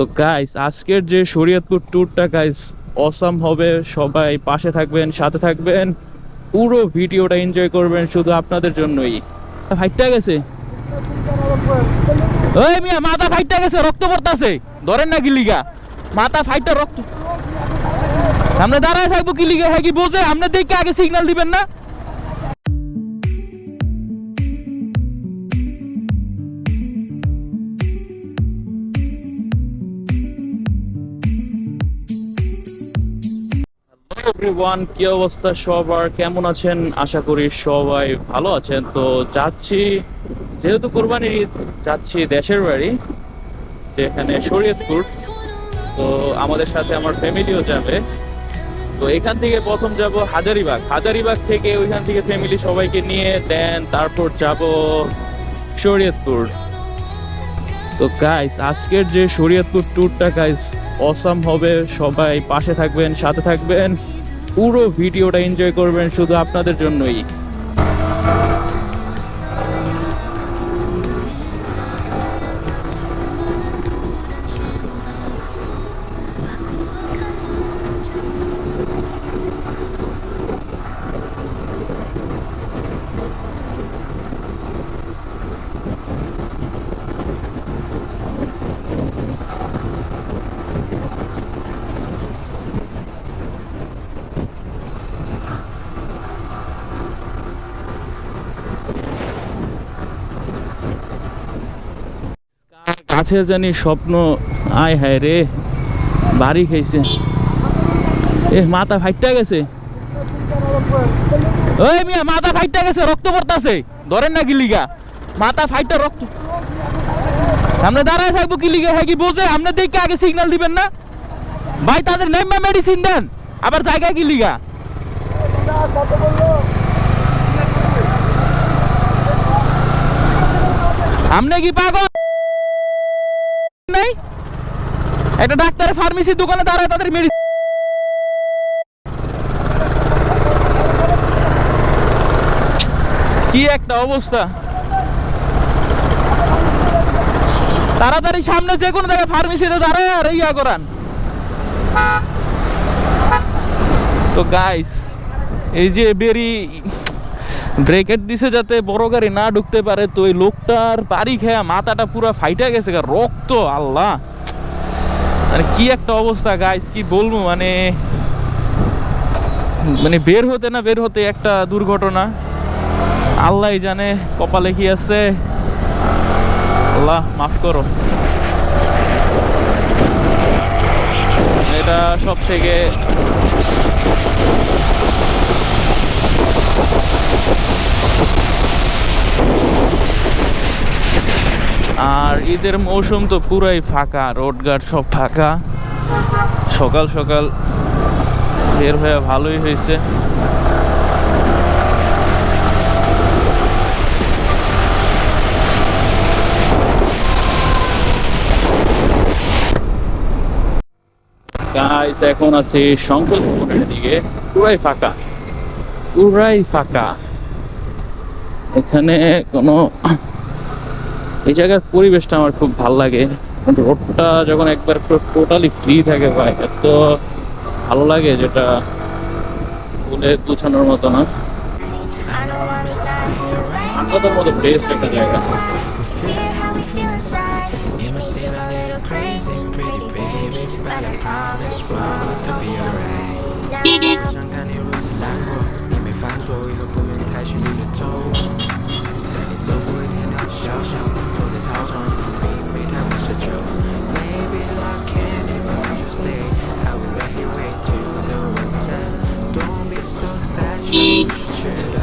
তো গাইস আজকের যে শরীয়তপুর ট্যুরটা গাইস অসাম হবে। সবাই পাশে থাকবেন, সাথে থাকবেন। পুরো ভিডিওটা এনজয় করবেন শুধু আপনাদের জন্যই। ফাইটটা গেছে? ওই মিয়া, মাথা ফাইটটা গেছে, রক্ত পড়তাছে। ধরেন না গিলিগা মাথা ফাইটটা রক্ত সামনে দাঁড়ায় থাকব কি লিগে? হ্যাঁ কি বোঝে? আপনি দেখে আগে সিগন্যাল দিবেন না? এভরিওয়ান কি অবস্থা সবার? কেমন আছেন? আশা করি সবাই ভালো আছেন। তো যাচ্ছি, যেহেতু কোরবানির ঈদ, যাচ্ছি দেশের বাড়ি, যেখানে শরীয়তপুর। তো আমাদের সাথে আমার ফ্যামিলিও যাবে। তো এখান থেকে প্রথম যাব হাজারিবাগ। হাজারিবাগ থেকে ওইখান থেকে ফ্যামিলি সবাইকে নিয়ে দেন তারপর যাব শরীয়তপুর। তো গাইস আজকের যে শরীয়তপুর ট্যুরটা গাইস অসাম হবে। সবাই পাশে থাকবেন, সাথে থাকবেন। পুরো ভিডিওটা এনজয় করবেন শুধু আপনাদের জন্যই। কাছে জানি স্বপ্ন, আয় হায় রে, বাড়ি খাইছে। এ, মাথা ফাইটটা গেছে। ওই মিয়া, মাথা ফাইটটা গেছে, রক্ত পড়তাছে। ধরেন না গিলিগা। মাথা ফাইটটা রক্ত সামনে দাঁড়ায় থাকব কি লিগে হ্যাঁ কি বোঝে? আপনি দেখে আগে সিগন্যাল দিবেন না? ভাই, তাদের নেম্বা মেডিসিন দেন। আবার জায়গায় কি লিগা আপনি কি পাগল? একটা ডাক্তারের ফার্মেসির দোকানে দাঁড়ায় তাদের মেডিসিন কি একটা অবস্থা। তাড়াতাড়ি সামনে যে কোনো জায়গায় ফার্মেসিতে দাঁড়ায় আর ইয়া করান। তো গাইস এই যে বেরি ব্রেকেট দিছে যাতে বড় গাড়ি না ঢুকতে পারে, তো ওই লোকটার বাড়ি খেয়া মাথাটা পুরো ফাইটা গেছে রক্ত, আল্লাহ। মানে কি একটা অবস্থা গাইস কি বলব? মানে মানে বের হতে না বের হতে একটা দুর্ঘটনা। আল্লাহ জানে কপালে কি আছে। আল্লাহ, মাফ করো। এটা সব থেকে আর ঈদের মৌসুম তো পুরাই ফাঁকা রোড রোডঘাট সব ফাঁকা। সকাল সকাল বের হয়ে ভালোই হয়েছে। এখন আছি ভবনের দিকে। পুরাই ফাঁকা। পুরাই ফাঁকা। এখানে কোনো এই জায়গার পরিবেশটা আমার খুব ভালো লাগে। রোডটা যখন একবার টোটালি ফ্রি থাকে ভাই, এত ভালো লাগে যেটা বলে গুছানোর মতো না। বেস্ট একটা জায়গা। Cheers.